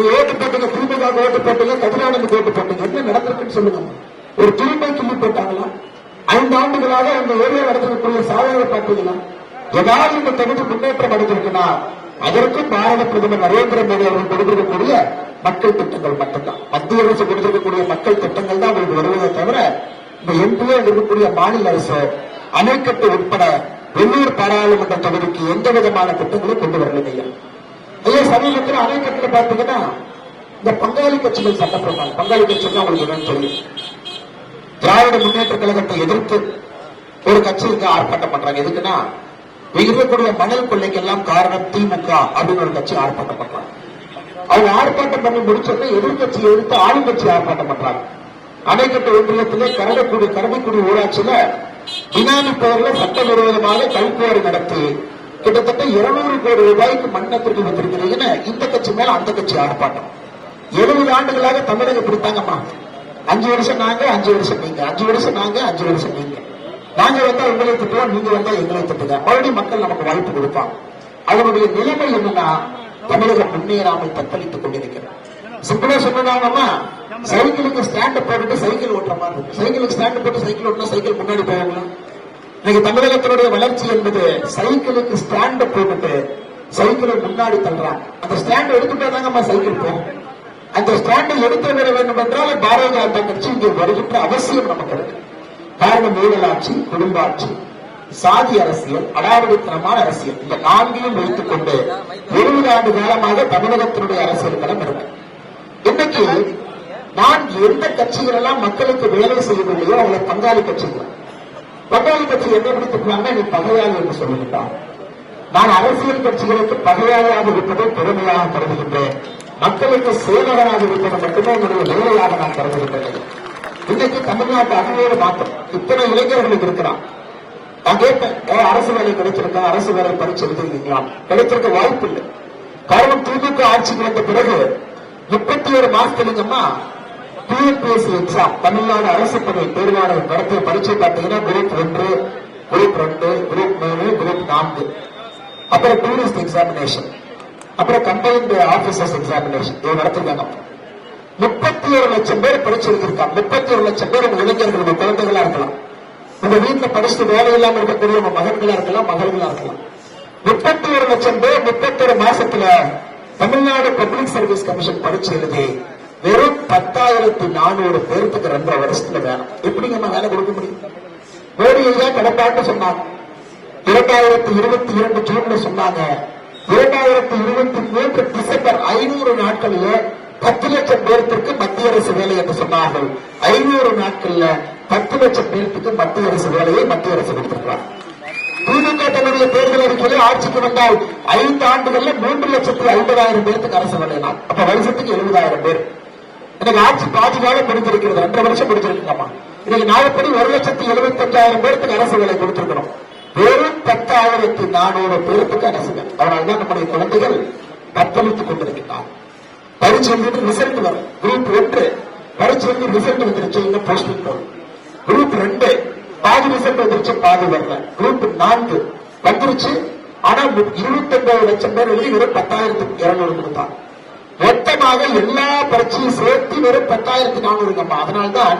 நீ ஓட்டு போட்டுங்க திமுக ஓட்டு போட்டுங்க கதிரானந்து ஓட்டு போட்டுங்க என்ன நடந்திருக்குன்னு சொல்லுங்க. ஒரு துரும்பை கிள்ளி போட்டாங்களா? ஐந்து ஆண்டுகளாக அந்த ஏரியா நடந்திருக்கக்கூடிய சாதனை பார்த்தீங்களா ஏதாவது இந்த தொகுதி முன்னேற்றம் அடைந்திருக்குன்னா அதற்கும் பாரத பிரதமர் நரேந்திர மோடி அவர்கள் கொடுத்திருக்கக்கூடிய மக்கள் திட்டங்கள் மட்டும்தான். மத்திய அரசு கொடுத்திருக்கக்கூடிய மக்கள் திட்டங்கள் தான் அவருக்கு வருவதை தவிர இந்த எம்பிஏ இருக்கக்கூடிய மாநில அரசு அணைக்கட்டு உட்பட வெள்ளூர் பாராளுமன்ற தொகுதிக்கு எந்த விதமான திட்டங்களும் கொண்டு வரல ஐயா சமீபத்தில் அணைக்கட்டில் பார்த்தீங்கன்னா இந்த பங்காளி கட்சிகள் சட்டப்பிரமாணம் பங்காளி கட்சிகள் அவங்களுக்கு என்னன்னு சொல்லி. திராவிட முன்னேற்ற கழகத்தை எதிர்த்து ஒரு கட்சிக்கு ஆர்ப்பாட்டம் பண்றாங்க. எதுக்குன்னா இருக்கக்கூடிய மணல் கொள்ளைக்கெல்லாம் காரணம் திமுக அப்படின்னு ஒரு கட்சி ஆர்ப்பாட்டம் பண்றாங்க. அவங்க ஆர்ப்பாட்டம் பண்ணி முடிச்சோடனே எதிர்கட்சி எதிர்த்து ஆளுங்கட்சி ஆர்ப்பாட்டம் பண்றாங்க. அணைக்கட்டு ஒன்றியத்திலே கரடக்குடி கரடிக்குடி ஊராட்சியில பினாமி பெயர்ல சட்டவிரோதமாக கல்குவாரி நடத்தி கிட்டத்தட்ட இருநூறு கோடி ரூபாய்க்கு மண்ணத்திற்கு வந்திருக்கிறீங்கன்னு இந்த கட்சி மேல அந்த கட்சி ஆர்ப்பாட்டம். எழுபது ஆண்டுகளாக தமிழக பிடித்தாங்கம்மா. அஞ்சு வருஷம் நாங்க அஞ்சு வருஷம் நீங்க. அஞ்சு வருஷம் நாங்க அஞ்சு வருஷம் நீங்க. நாங்க வந்தா உங்களை திட்டுவோம் நீங்க வந்தா எங்களை திட்டுங்க. மறுபடியும் மக்கள் நமக்கு வாய்ப்பு கொடுப்பாங்க. அவருடைய நிலைமை என்னன்னா தமிழகம் முன்னேறாமல் தத்தளித்துக் கொண்டிருக்கிறது. சிம்பிளா சொன்னாங்கன்னா சைக்கிளுக்கு ஸ்டாண்ட் போட்டுட்டு சைக்கிள் ஓட்டுற மாதிரி சைக்கிளுக்கு ஸ்டாண்ட் போட்டு சைக்கிள் ஓட்டினா சைக்கிள் முன்னாடி போவாங்களா? இன்னைக்கு தமிழகத்தினுடைய வளர்ச்சி என்பது சைக்கிளுக்கு ஸ்டாண்ட் போட்டுட்டு சைக்கிளை முன்னாடி தள்ளுறான் அந்த ஸ்டாண்ட் எடுத்துட்டா நம்ம சைக்கிள் போகும். அந்த ஸ்டாண்டை எடுத்து வர வேண்டும் என்றால் பாரதிய ஜனதா கட்சி இங்கே வருகின்ற அவசியம் நமக்கு இருக்கு. காரணம் ஊழலாட்சி குடும்பாட்சி சாதி அரசியல் அடாவடித்தனமான அரசியல். இந்த நான்கையும் வைத்துக் கொண்டு இருபது ஆண்டு காலமாக தமிழகத்தினுடைய அரசியல் களம் இருக்கு. இன்னைக்கு நான் எந்த கட்சிகள் எல்லாம் மக்களுக்கு வேலை செய்யவில்லையோ அவங்களை பங்காளி கட்சிகள். பங்காளி கட்சி என்ன பிடித்துக்கிறாங்க நீ பகையாளி என்று சொல்லுகின்றான் நான் அரசியல் கட்சிகளுக்கு பகையாளியாக இருப்பதை பெருமையாக கருதுகின்றேன். மக்களுக்கு சேவகராக இருப்பது மட்டுமே என்னுடைய வேலையாக நான் கருதுகின்றேன். இன்னைக்கு தமிழ்நாட்டு அகவேறு மாற்றம். இத்தனை இளைஞர்களுக்கு இருக்கிறான். நான் கேட்பேன் அரசு வேலை கிடைச்சிருக்கா? அரசு வேலை பரிசு எழுதிருக்கீங்களா கிடைச்சிருக்க வாய்ப்பு இல்லை. காரணம் திமுக ஆட்சி கிடைத்த பிறகு முப்பத்தி ஒரு மாசத்துலங்கம்மா டிஎன்பிஎஸ்சி எக்ஸாம் தமிழ்நாடு அரசு பணி தேர்வாளர் நடத்திய பரீட்சை பார்த்தீங்கன்னா குரூப் ஒன்று குரூப் ரெண்டு குரூப் மூணு குரூப் நான்கு. அப்புறம் டூரிஸ்ட் எக்ஸாமினேஷன் அப்புறம் கம்பைன்டு ஆபீசர்ஸ் எக்ஸாமினேஷன் இது நடத்திருக்காங்க. முப்பத்தி ஒரு லட்சம் பேர் படிச்சிருக்காங்க முப்பத்தி ஒரு லட்சம் பேர் உங்க இளைஞர்கள் உங்க குழந்தைகளா இருக்கலாம். உங்க வீட்டுல படிச்சுட்டு வேலை இல்லாம இருக்கக்கூடிய உங்க மகன்களா இருக்கலாம் மகள்களா இருக்கலாம். முப்பத்தி ஒரு லட்சம் பேர் முப்பத்தொரு மாசத்துல தமிழ்நாடு பப்ளிக் சர்வீஸ் கமிஷன் படிச்சு எழுதி வெறும் பத்தாயிரத்தி நானூறு பேருக்கு ரெண்டரை வருஷத்துல வேணும். எப்படிங்க நம்ம வேலை கொடுக்க முடியும்? மோடி கடப்பாட்டு சொன்னாங்க. இரண்டாயிரத்தி இருபத்தி இரண்டு ஜூன்ல சொன்னாங்க. இரண்டாயிரத்தி இருபத்தி மூன்று டிசம்பர் ஐநூறு நாட்களிலே பத்து லட்சம் பேர்த்திற்கு மத்திய அரசு வேலை என்று சொன்னார்கள். ஐநூறு நாட்கள்ல பத்து லட்சம் பேர்த்துக்கு மத்திய அரசு வேலையை மத்திய அரசு கொடுத்திருக்கிறார். திமுக தன்னுடைய தேர்தல் அறிக்கையில் ஆட்சிக்கு வந்தால் ஐந்து ஆண்டுகள்ல மூன்று லட்சத்தி ஐம்பதாயிரம் பேருக்கு அரசு வேலையினால் அப்ப வருஷத்துக்கு எழுபதாயிரம் பேர். எனக்கு ஆட்சி பாதி காலம் முடிஞ்சிருக்கிறது ரெண்டரை வருஷம் முடிஞ்சிருக்குங்கம்மா இன்னைக்கு நாலுப்படி ஒரு லட்சத்தி எழுபத்தி அஞ்சாயிரம் பேருக்கு அரசு வேலை கொடுத்திருக்கணும். வெறும் பத்தாயிரத்தி நானூறு பேருக்கு அரசு வேலை. அதனால்தான் நம்முடைய குழந்தைகள் தத்தளித்துக் கொண்டிருக்கிறார் பரிசு எழுதிட்டு ரிசல்ட் வரும். குரூப் ஒன்று பரிசு வந்து ரிசல்ட் வந்துருச்சு. இன்னும் போஸ்டிங் போகும் குரூப் ரெண்டு. பாதி ரிசல்ட் வந்துருச்சு பாதி வரல. குரூப் நான்கு. வந்துருச்சு. ஆனா இருபத்தி ஒன்பது லட்சம் பேர் எழுதி வெறும் பத்தாயிரத்தி இருநூறு கொடுத்தாங்க. மொத்தமாக எல்லா பரீட்சையும் சேர்த்து வெறும் பத்தாயிரத்தி நானூறுங்கம்மா. அதனால்தான்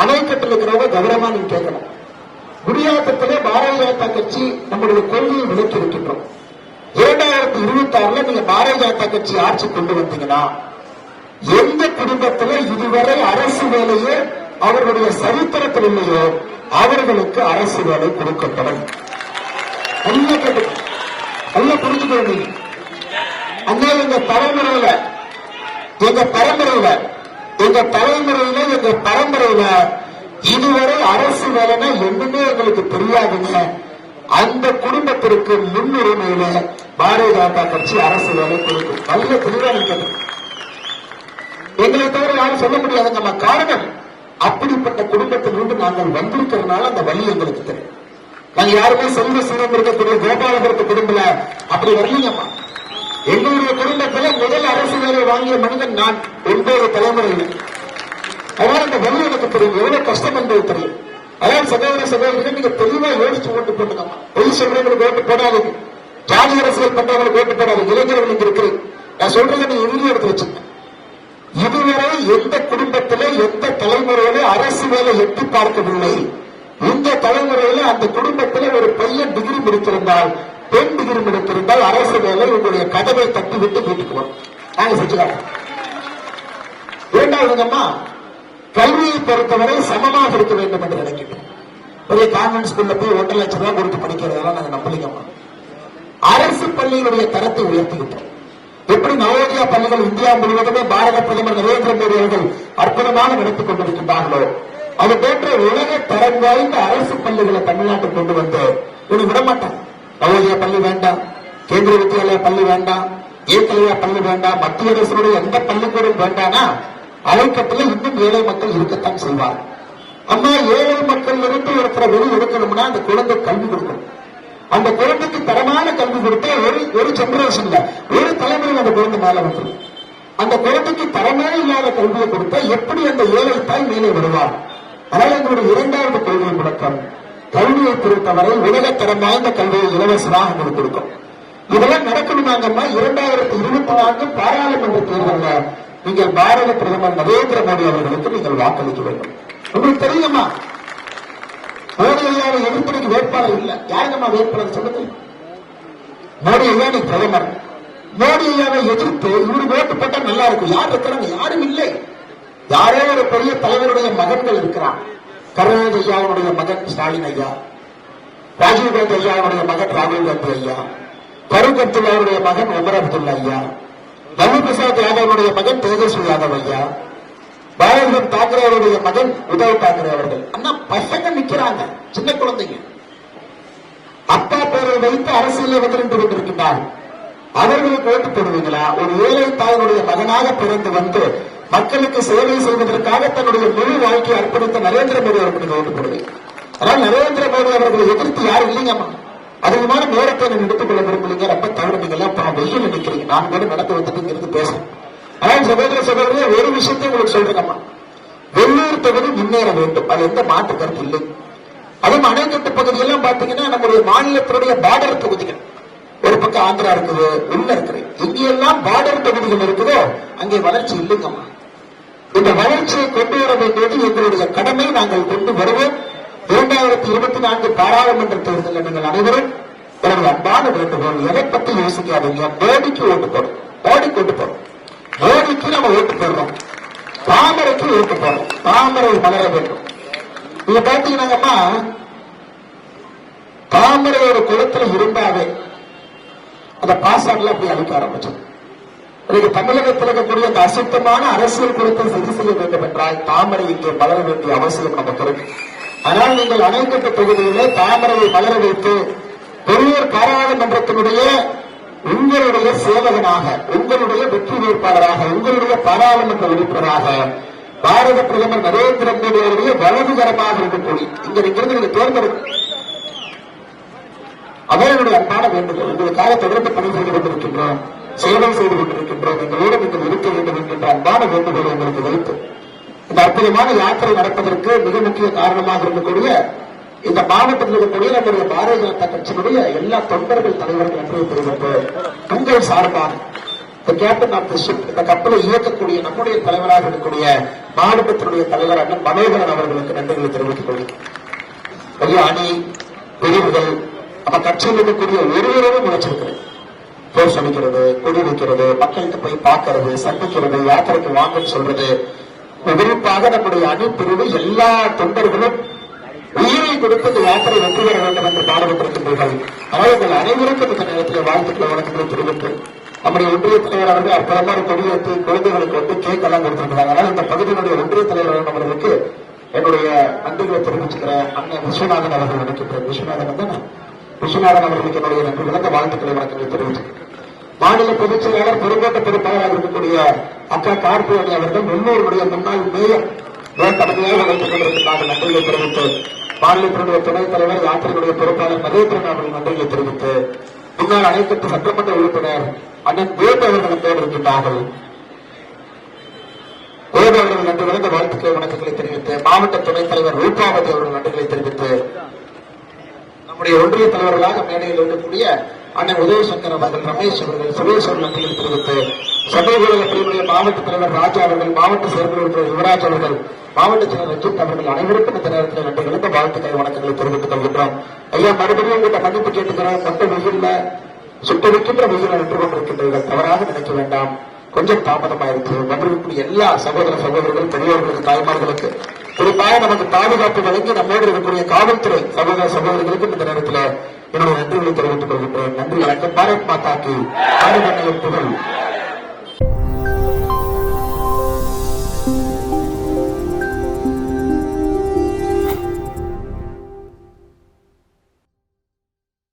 அணைக்கட்டில் இருக்கிறவங்க கௌரவமா நீங்க கேட்கணும். குடியாத்தத்திலே பாரதிய ஜனதா கட்சி நம்முடைய கொள்கையை விலக்கி இருக்கின்றோம். இரண்டாயிரத்தி இருபத்தி ஆறுல நீங்க பாரதிய ஜனதா கட்சி ஆட்சி கொண்டு வந்தீங்கன்னா எந்த குடும்பத்துல இதுவரை அரசு வேலையே அவர்களுடைய சரித்திரத்தில் இல்லையோ அவர்களுக்கு அரசு வேலை கொடுக்கப்படும். நல்ல நல்ல புரிஞ்சுக்கணும் அண்ணா இந்த தலைமுறையில எங்க பரம்பரையில எங்க தலைமுறையில எங்க பரம்பரையில இதுவரை அரசு வேலைன்னா என்னன்னே எங்களுக்கு தெரியாதுங்க. அந்த குடும்பத்திற்கு முன்னுரிமையில பாரதிய ஜனதா கட்சி அரசு வேலை கொடுக்கும். நல்ல தெளிவான கேட்டு எங்களை தவிர யாரும் சொல்ல முடியாதுங்க. நம்ம காரணம் அப்படிப்பட்ட குடும்பத்திலிருந்து நாங்கள் வந்திருக்கிறதுனால அந்த வழி எங்களுக்கு தெரியும். நாங்க யாருமே செல்வ சீரம் இருக்கக்கூடிய கோபாலபுரத்து குடும்பல அப்படி வரலீங்கம்மா. எங்களுடைய குடும்பத்தில் முதல் அரசு வேலை வாங்கிய மனிதன் நான் ஒன்பது தலைமுறையில். அதனால அந்த வழி எனக்கு தெரியும். எவ்வளவு கஷ்டம் என்பது தெரியும். அதாவது சகோதர சகோதரிகள் நீங்க தெளிவா யோசிச்சு ஓட்டு போட்டுக்கம்மா பொய் சொல்றவங்களுக்கு ஓட்டு போடாதீங்க. ஜாதி அரசியல் பண்றவங்களுக்கு ஓட்டு போடாதீங்க. இளைஞர்கள் இங்க இருக்கிறீங்க நான் சொல்றதை நீங்க இறுதி எடுத்து வச்சுங்க இதுவரை எந்த குடும்பத்தில எந்த தலைமுறையில அரசு வேலை எட்டி பார்க்கவில்லை. இந்த தலைமுறையில அந்த குடும்பத்திலே ஒரு பையன் டிகிரி முடித்திருந்தால் பெண் டிகிரி முடித்திருந்தால் அரசு வேலை உங்களுடைய கதவை தட்டி விட்டு வீட்டுக்கு வரும். கல்வியை பொறுத்தவரை சமமாக இருக்க வேண்டும் என்று நினைக்கின்றோம் ஒரே கான்வென்ட் ஸ்கூல்ல போய் ஒன்றரை லட்சம் ரூபாய் கொடுத்து படிக்கிறதெல்லாம் நாங்க நம்பலிங்கம்மா அரசு பள்ளியினுடைய தரத்தை உயர்த்திக்கிட்டோம் எப்படி நவோதயா பள்ளிகள் இந்தியா முழுவதுமே பாரத பிரதமர் நரேந்திர மோடி அவர்கள் அற்புதமாக நடத்திக் கொண்டிருக்கின்றார்களோ அது போன்ற உலக தரம் வாய்ந்த அரசு பள்ளிகளை தமிழ்நாட்டுக்கு கொண்டு வந்து இனி விடமாட்டாங்க. நவோதயா பள்ளி வேண்டாம். கேந்திர வித்யாலயா பள்ளி வேண்டாம். ஏத்தலையா பள்ளி வேண்டாம். மத்திய அரசுடைய எந்த பள்ளிக்கூடம் வேண்டானா அலைக்கட்டில் இன்னும் ஏழை மக்கள் இருக்கத்தான் செய்வார் அம்மா ஏழை மக்கள் இருந்து ஒருத்தரை வெளி எடுக்கணும்னா அந்த குழந்தை கல்வி கொடுக்கணும். அந்த குழந்தைக்கு தரமான கல்வி கொடுத்தா ஒரு ஒரு ஜெனரேஷன்ல ஒரு தலைமுறையில் அந்த குழந்தை மேல வந்துடும். அந்த குழந்தைக்கு தரமே இல்லாத கல்வியை கொடுத்தா எப்படி அந்த ஏழை தாய் மேலே வருவார் அதனால எங்களுடைய இரண்டாவது கொள்கை முழக்கம் கல்வியை பொறுத்தவரை உலகத்தரம் வாய்ந்த கல்வியை இலவசமாக உங்களுக்கு கொடுக்கும் இதெல்லாம் நடக்கணுமாங்கம்மா இரண்டாயிரத்தி இருபத்தி நான்கு பாராளுமன்ற தேர்தலில் நீங்கள் பாரத பிரதமர் நரேந்திர மோடி அவர்களுக்கு நீங்கள் வாக்களிக்க வேண்டும். உங்களுக்கு தெரியுமா? மோடி ஐயாவை எதிர்ப்பதற்கு வேட்பாளர் இல்லை. யாருங்கம்மா வேட்பாளர் சொல்லுங்க? மோடி ஐயா நீ பிரதமர். மோடி ஐயாவை எதிர்த்து இவரு ஓட்டு போட்டா நல்லா இருக்கும். யார் இருக்கிறாங்க? யாரும் இல்லை. யாரோ ஒரு பெரிய தலைவருடைய மகன்கள் இருக்கிறான் கருணாநிதி ஐயாவுடைய மகன் ஸ்டாலின் ஐயா ராஜீவ் காந்தி ஐயாவுடைய மகன் ராகுல் காந்தி ஐயா பருக் அப்துல்லாவுடைய மகன் உமர் அப்துல்லா ஐயா லலு பிரசாத் யாதவனுடைய மகன் தேஜஸ்வி யாதவ் ஐயா பாரதியம் தாக்கரே அவருடைய மகன் உதவ் தாக்கரே அவர்கள். அண்ணா பசங்க நிக்கிறாங்க சின்ன குழந்தைங்க. அப்பா பேரை வைத்து அரசியலில் வந்து நின்று அவர்களுக்கு ஓட்டு போடுவீங்களா ஒரு ஏழை தாயினுடைய மகனாக பிறந்து வந்து மக்களுக்கு சேவை செய்வதற்காக தன்னுடைய முழு வாழ்க்கையை அர்ப்பணித்த நரேந்திர மோடி அவர்களுக்கு ஓட்டு ஆனால் நரேந்திர மோடி அவர்களை எதிர்த்து யாரும் இல்லைங்கம்மா? அதிகமான நேரத்தை நீங்க எடுத்துக் கொள்ள விரும்புறீங்க. ரொம்ப தவறு நீங்க எல்லாம் பா- நான் கூட நடந்து வந்துட்டு இங்க இருந்து பேசுறேன் ஆனால் சகோதர சகோதரிய ஒரு விஷயத்தை உங்களுக்கு சொல்றேங்கம்மா. வெள்ளூர் தொகுதி முன்னேற வேண்டும். அது எந்த மாற்று கருத்து இல்லை. அதுவும் அணைக்கட்டு பகுதியெல்லாம் பாத்தீங்கன்னா நம்முடைய மாநிலத்தினுடைய பார்டர் தொகுதிகள். ஒரு பக்கம் ஆந்திரா இருக்குது உள்ள இருக்குது. இங்கெல்லாம் பார்டர் தொகுதிகள் இருக்குதோ அங்கே வளர்ச்சி இல்லைங்கம்மா. இந்த வளர்ச்சியை கொண்டு வர வேண்டியது எங்களுடைய கடமை நாங்கள் கொண்டு வருவோம். இரண்டாயிரத்தி இருபத்தி நான்கு பாராளுமன்ற தேர்தலில் நீங்கள் அனைவரும் எனது அன்பான வேண்டுகோள் எதை பத்தி யோசிக்காதீங்க. மோடிக்கு ஓட்டு போடும் மோடிக்கு ஓட்டு போடும் மோடிக்கு நம்ம ஓட்டு போடுறோம். தாமரைக்கு ஓட்டு போடுறோம். தாமரை மலர வேண்டும். நீங்க பாத்தீங்கன்னாங்கம்மா தாமரை ஒரு குளத்துல இருந்தாவே அந்த பாசாட்ல அப்படி அழிக்க ஆரம்பிச்சோம் இன்னைக்கு தமிழகத்தில் இருக்கக்கூடிய அந்த அசுத்தமான அரசியல் குறித்து சரி செய்ய வேண்டும் என்றால் தாமரை இங்கே மலர வேண்டிய அவசியம் நமக்கு இருக்கு ஆனால் நீங்கள் அணைக்கட்டு தொகுதியிலே தாமரையை மலர வைத்து பெரியோர் பாராளுமன்றத்தினுடைய உங்களுடைய சேவகனாக உங்களுடைய வெற்றி வேட்பாளராக உங்களுடைய பாராளுமன்ற உறுப்பினராக பாரத பிரதமர் நரேந்திர மோடி அவருடைய வலதுகரமாக இருக்கக்கூடிய இங்க இங்கிருந்து நீங்க தேர்ந்தெடுக்க அதான் என்னுடைய அன்பான வேண்டுகோள் உங்களுக்காக தொடர்ந்து பணி செய்து கொண்டிருக்கின்றோம். சேவை செய்து கொண்டிருக்கின்றோம் எங்களோடு நீங்கள் இருக்க வேண்டும் என்கின்ற அன்பான வேண்டுகோளை உங்களுக்கு வைத்தோம் இந்த அற்புதமான யாத்திரை நடப்பதற்கு மிக முக்கிய காரணமாக இருக்கக்கூடிய இந்த மாவட்டத்தில் இருக்கக்கூடிய நம்முடைய பாரதிய ஜனதா கட்சியினுடைய எல்லா தொண்டர்கள் தலைவர்கள் நன்றியை தெரிவித்து உங்கள் சார்பாக இந்த கேப்டன் ஆஃப் தி ஷிப் இந்த கப்பலை இயக்கக்கூடிய நம்முடைய தலைவராக இருக்கக்கூடிய மாவட்டத்தினுடைய தலைவர் அண்ணன் மனோகரன் அவர்களுக்கு நன்றிகளை தெரிவித்துக் கொள்கிறேன். அணி பிரிவுகள் நம்ம கட்சியில் இருக்கக்கூடிய ஒருவரும் முளைச்சிருக்கிறேன் போர் சமைக்கிறது கொடி வைக்கிறது மக்களுக்கு போய் பார்க்கறது சந்திக்கிறது யாத்திரைக்கு வாங்கன்னு சொல்றது. குறிப்பாக நம்முடைய அணிப்பிரிவு எல்லா தொண்டர்களும் உயிரை கொடுத்து யாத்திரை வெற்றி பெற வேண்டும் என்று பாடுபட்டிருக்கின்றீர்கள் ஆனால் உங்கள் அனைவருக்கும் இந்த நேரத்தில் வாழ்த்துக்களை வணக்கங்களை தெரிவித்து நம்முடைய ஒன்றிய தலைவர் அவர்கள் அற்புதமான கொடியேற்றி குழந்தைகளுக்கு வந்து கேக் எல்லாம் கொடுத்திருக்கிறாங்க அதனால் இந்த பகுதியினுடைய ஒன்றிய தலைவர் அவர்களுக்கு என்னுடைய நன்றிகளை தெரிவிச்சுக்கிறேன் அண்ணன் விஸ்வநாதன் அவர்கள் நினைக்கின்றேன் விஸ்வநாதன் வந்து விஸ்வநாதன் அவர்களுக்கு என்னுடைய நன்றி விளக்க வாழ்த்துக்களை வணக்கங்களை தெரிவிச்சுக்கிறேன். மாநில பொதுச் செயலாளர் பெருங்கோட்ட இருக்கக்கூடிய அக்கா கார்த்திகேயன் அவர்கள் வெள்ளூருடைய முன்னாள் மேயர் வேட்டமையாக வைத்துக் கொண்டிருக்கிறார்கள். நன்றியை தெரிவித்து மாநிலத்தினுடைய துணைத் தலைவர் யாத்திரையுடைய பொறுப்பாளர் மதேந்திரன் அவர்கள் நன்றியை தெரிவித்து முன்னாள் அனைத்து சட்டமன்ற உறுப்பினர் அண்ணன் வேட்டு அவர்களும் நம்மோடு இருக்கின்றார்கள் நன்றி வழங்க வாழ்த்துக்களை வணக்கங்களை தெரிவித்து மாவட்ட துணைத் தலைவர் ரூபாவதி அவர்கள் நன்றிகளை தெரிவித்து நம்முடைய ஒன்றிய தலைவர்களாக மேடையில் இருக்கக்கூடிய அண்ணன் உதயசங்கர் அவர்கள் ரமேஷ் அவர்கள் சுரேஷ் தெரிவித்து சமூக பிரிவுடைய மாவட்ட தலைவர் ராஜா அவர்கள் மாவட்ட செயற்குழு யுவராஜ் அவர்கள் மாவட்ட செயலர் ரஞ்சித் அவர்கள் அனைவருக்கும் இந்த நேரத்தில் நன்றி கலந்த வாழ்த்துக்கள் வணக்கங்களை தெரிவித்துக் கொள்கின்றோம். ஐயா மறுபடியும் உங்கள்கிட்ட மன்னிப்பு கேட்டுக்கிறோம் மொத்த வெயில்ல சுட்டரிக்கின்ற வெயில நின்று கொண்டிருக்கின்றீர்கள் தவறாக நினைக்க வேண்டாம். கொஞ்சம் தாமதமாயிருக்கு. வந்திருக்கக்கூடிய எல்லா சகோதர சகோதரர்கள் பெரியவர்களுக்கு தாய்மார்களுக்கு குறிப்பாக நமக்கு பாதுகாப்பு வழங்கி நம்மோடு இருக்கக்கூடிய காவல்துறை சகோதர சகோதரிகளுக்கும் இந்த நேரத்தில் என்னுடைய நன்றிகளை தெரிவித்துக் கொள்கின்றேன். நன்றி வணக்கம். பாரத் மாதாக்கு பாரத புகழ்.